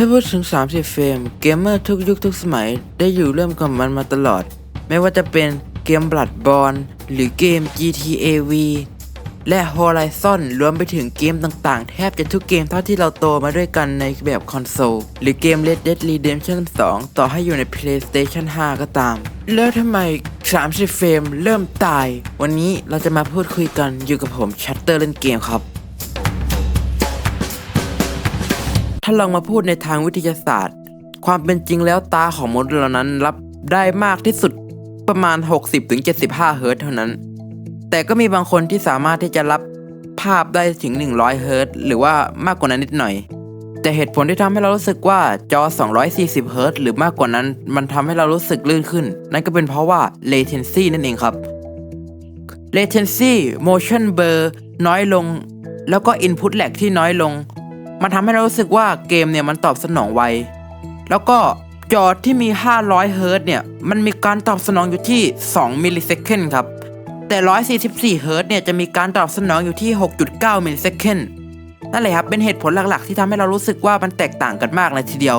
ถ้าพูดถึง 30 เฟรม เกมเมอร์ทุกยุคทุกสมัย ได้อยู่ร่วมกับมันมาตลอด ไม่ว่าจะเป็นเกม Bloodborne หรือเกม GTA V และ Horizon รวมไปถึงเกมต่างๆ แทบจะทุกเกมเท่าที่เราโตมาด้วยกันในแบบคอนโซล หรือเกม Red Dead Redemption 2 ต่อให้อยู่ใน PlayStation 5 ก็ตาม แล้วทำไม 30 เฟรมเริ่มตาย วันนี้เราจะมาพูดคุยกันอยู่กับผมชัตเตอร์เล่นเกมครับ ถ้าลองมาพูดในทางวิทยาศาสตร์ ความเป็นจริงแล้วตาของมนุษย์เหล่านั้นรับได้มากที่สุดประมาณ 60-75 เฮิร์ตเท่านั้น แต่ก็มีบางคนที่สามารถที่จะรับภาพได้ถึง 100 เฮิร์ตหรือว่ามากกว่านั้นนิดหน่อย แต่เหตุผลที่ทำให้เรารู้สึกว่าจอ 240 เฮิร์ตหรือมากกว่านั้น มันทำให้เรารู้สึกลื่นขึ้น นั่นก็เป็นเพราะว่า latency นั่นเองครับ latency motion blur น้อยลง แล้วก็ input lag ที่น้อยลง มันทำให้เรารู้สึกว่าเกมเนี่ยมันตอบสนองไว แล้วก็จอที่มี 500 เฮิรต์เนี่ย มันมีการตอบสนองอยู่ที่ 2 มิลลิเซคันครับ แต่ 144 เฮิรต์เนี่ย จะมีการตอบสนองอยู่ที่ 6.9 มิลลิเซคันนั่นแหละครับ เป็นเหตุผลหลักๆ ที่ทำให้เรารู้สึกว่ามันแตกต่างกันมากเลยทีเดียว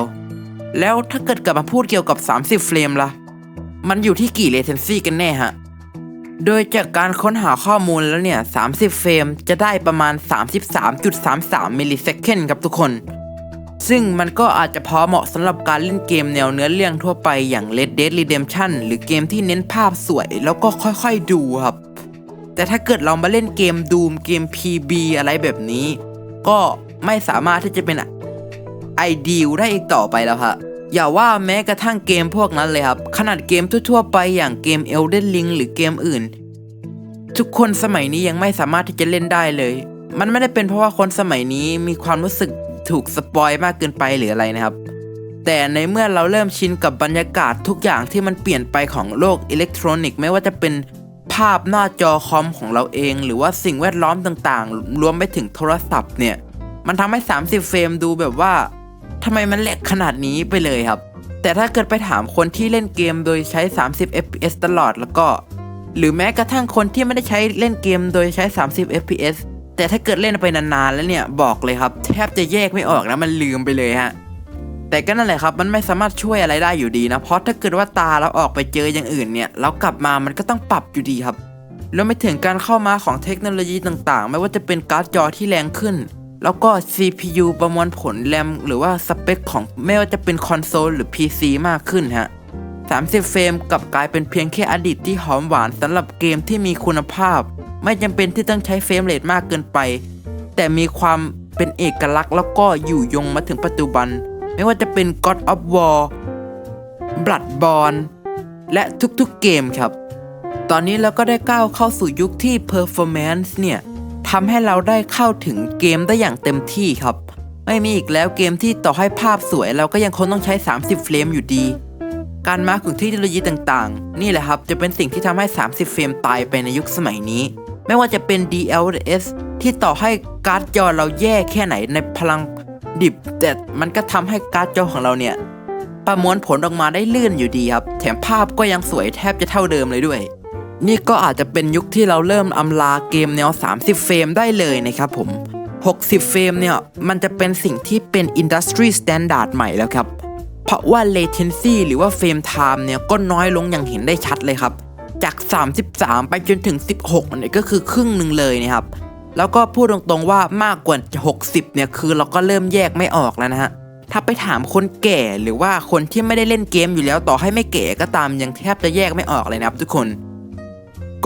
แล้วถ้าเกิดกลับมาพูดเกี่ยวกับ 30 เฟรมล่ะ มันอยู่ที่กี่ latency กันแน่ฮะ โดยจากการค้นหาข้อมูลแล้วเนี่ย 30 เฟรมจะได้ประมาณ 33.33 มิลลิเซคันครับทุกคน ซึ่งมันก็อาจจะพอเหมาะสำหรับการเล่นเกมแนวเนื้อเรื่องทั่วไปอย่าง Red Dead Redemption หรือเกมที่เน้นภาพสวยแล้วก็ค่อยๆดูครับ แต่ถ้าเกิดเรามาเล่นเกม Doom เกม PB อะไรแบบนี้ ก็ไม่สามารถที่จะเป็นไอเดียได้อีกต่อไปแล้วครับ อย่าว่าแม้กระทั่งเกมพวกนั้นเลยครับ ขนาดเกมทั่วๆไปอย่างเกม Elden Ring หรือเกมอื่น ทุกคนสมัยนี้ยังไม่สามารถที่จะเล่นได้เลย มันไม่ได้เป็นเพราะว่าคนสมัยนี้มีความรู้สึกถูกสปอยมากเกินไปหรืออะไรนะครับ แต่ในเมื่อเราเริ่มชินกับบรรยากาศทุกอย่างที่มันเปลี่ยนไปของโลกอิเล็กทรอนิกส์ไม่ว่าจะเป็นภาพหน้าจอคอมของเราเอง หรือว่าสิ่งแวดล้อมต่างๆ รวมไปถึงโทรศัพท์เนี่ย มันทำให้ 30 เฟรมดูแบบว่า ทำไมมันแหลกขนาดนี้ไปเลยครับ แต่ถ้าเกิดไปถามคนที่เล่นเกมโดยใช้ 30 fps ตลอดแล้วก็ หรือแม้กระทั่งคนที่ไม่ได้ใช้เล่นเกมโดยใช้ 30 fps แต่ถ้าเกิดเล่นไปนานๆแล้วเนี่ยบอกเลยครับ แทบจะแยกไม่ออกนะมันลืมไปเลยฮะแต่ก็นั่นแหละครับมันไม่สามารถช่วยอะไรได้อยู่ดีนะเพราะถ้าเกิดว่าตาเราออกไปเจออย่างอื่นเนี่ยแล้วกลับมามันก็ต้องปรับอยู่ดีครับแล้วไม่ถึงการเข้ามาของเทคโนโลยีต่างๆ ไม่ว่าจะเป็นการ์ดจอที่แรงขึ้น แล้วก็ CPU ประมวลผลแรมหรือว่าสเปคของไม่ว่าจะเป็นคอนโซลหรือ PC มากขึ้นฮะ 30 เฟรมกลับกลายเป็นเพียงแค่อดีตที่หอมหวานสำหรับเกมที่มีคุณภาพ ไม่จำเป็นที่ต้องใช้เฟรมเรทมากเกินไป แต่มีความเป็นเอกลักษณ์แล้วก็อยู่ยงมาถึงปัจจุบัน ไม่ว่าจะเป็น God of War Bloodborne และทุกๆเกมครับ ตอนนี้เราก็ได้ก้าวเข้าสู่ยุคที่ performance เนี่ย ทำให้เราได้เข้าถึงเกมได้อย่างเต็มที่ครับ ไม่มีอีกแล้วเกมที่ต่อให้ภาพสวย เราก็ยังคงต้องใช้ 30 เฟรมอยู่ดี การมาของเทคโนโลยีต่างๆ นี่แหละครับจะเป็นสิ่งที่ทำให้ 30 เฟรมตายไปในยุคสมัยนี้ ไม่ว่าจะเป็น DLSS ที่ต่อให้การ์ดจอเราแย่แค่ไหนในพลังดิบแต่มันก็ทำให้การ์ดจอของเราเนี่ยประมวลผลออกมาได้ลื่นอยู่ดีครับ แถมภาพก็ยังสวยแทบจะเท่าเดิมเลยด้วย นี่ก็อาจจะเป็นยุคที่เราเริ่มอำลาเกมแนว 30 เฟรมได้เลยนะครับผม 60 เฟรมเนี่ย มันจะเป็นสิ่งที่เป็น Industry Standard ใหม่แล้วครับ เพราะว่า latency หรือว่าเฟรม time เนี่ย ก็น้อยลงอย่างเห็นได้ชัดเลยครับ จาก 33 ไปจนถึง 16เนี่ยก็คือครึ่งหนึ่งเลยนะครับ แล้วก็พูดตรงๆว่ามากกว่า 60 เนี่ย คือเราก็เริ่มแยกไม่ออกแล้วนะฮะถ้าไปถามคนแก่หรือว่าคนที่ไม่ได้เล่นเกมอยู่แล้วต่อให้ไม่แก่ก็ตามยังแทบจะแยกไม่ออกเลยนะครับทุกคน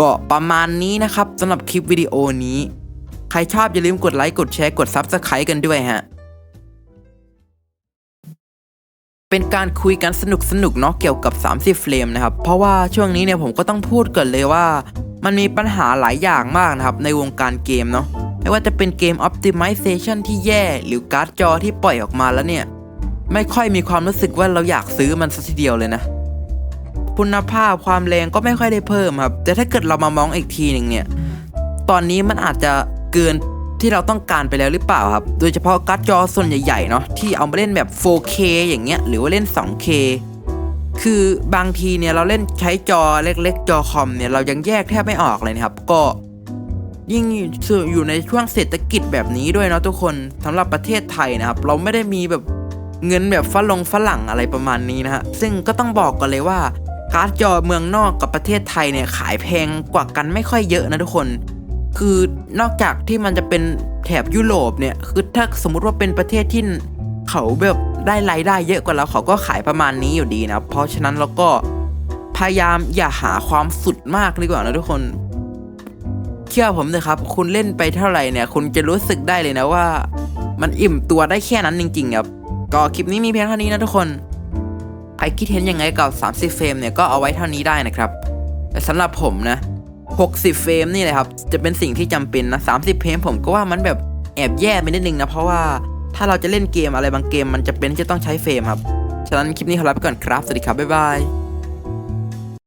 ก็ประมาณนี้นะครับสำหรับคลิปวิดีโอนี้ ใครชอบอย่าลืมกดไลค์กดแชร์กด Subscribe กันด้วยฮะ เป็นการคุยกันสนุกสนุกๆเนาะเกี่ยวกับ 30 เฟรมนะครับ เพราะว่าช่วงนี้เนี่ยผมก็ต้องพูดก่อนเลยว่า มันมีปัญหาหลายอย่างมากนะครับ ในวงการเกมเนาะไม่ว่าจะเป็นเกม Optimization ที่แย่หรือการ์ดจอที่ปล่อยออกมาแล้วเนี่ย ไม่ค่อยมีความรู้สึกว่าเราอยากซื้อมันสักทีเดียวเลยนะ คุณภาพความแรงก็ไม่ค่อยได้เพิ่มครับ แต่ถ้าเกิดเรามามองอีกทีหนึ่งเนี่ย ตอนนี้มันอาจจะเกินที่เราต้องการไปแล้วหรือเปล่าครับ โดยเฉพาะการ์ดจอส่วนใหญ่ๆเนาะที่เอามาเล่นแบบ 4K อย่างเงี้ยหรือว่าเล่น 2K คือบางทีเนี่ยเราเล่นใช้จอเล็ก ๆ จอคอมเนี่ยเรายังแยกแทบไม่ออกเลยนะครับ ก็ยิ่งอยู่ในช่วงเศรษฐกิจแบบนี้ด้วยเนาะทุกคนสำหรับประเทศไทยนะครับ เราไม่ได้มีแบบเงินแบบฝรั่งฝรั่งอะไรประมาณนี้นะฮะซึ่งก็ต้องบอกก่อนเลยว่า การ์ดจอเมืองนอกกับประเทศไทยเนี่ยขายแพงกว่ากันไม่ค่อยเยอะนะทุกคน คือนอกจากที่มันจะเป็นแถบยุโรปเนี่ยคือถ้าสมมุติว่าเป็นประเทศที่เขาแบบได้รายได้เยอะกว่าเราเขาก็ขายประมาณนี้อยู่ดีนะ เพราะฉะนั้นเราก็พยายามอย่าหาความสุดมากดีกว่านะทุกคนเชื่อผมเลยครับ คุณเล่นไปเท่าไหร่เนี่ย คุณจะรู้สึกได้เลยนะว่า มันอิ่มตัวได้แค่นั้นจริงๆครับก็คลิปนี้มีเพียงเท่านี้นะทุกคน รคิดเห็นยังไงกับ 30 เฟรมเนี่ยก็เอาไว้เท่านี้ได้นะครับ แต่สำหรับผมนะ 60 เฟรมนี่แหละครับ จะเป็นสิ่งที่จำเป็นนะ 30 เฟรมผมก็ว่ามันแบบแอบแย่ไปนิดนึงนะ เพราะว่าถ้าเราจะเล่นเกมอะไรบางเกมมันจะเป็นที่จะต้องใช้เฟรมครับ ฉะนั้นคลิปนี้ขอลาไปก่อนครับ สวัสดีครับ บ๊ายบาย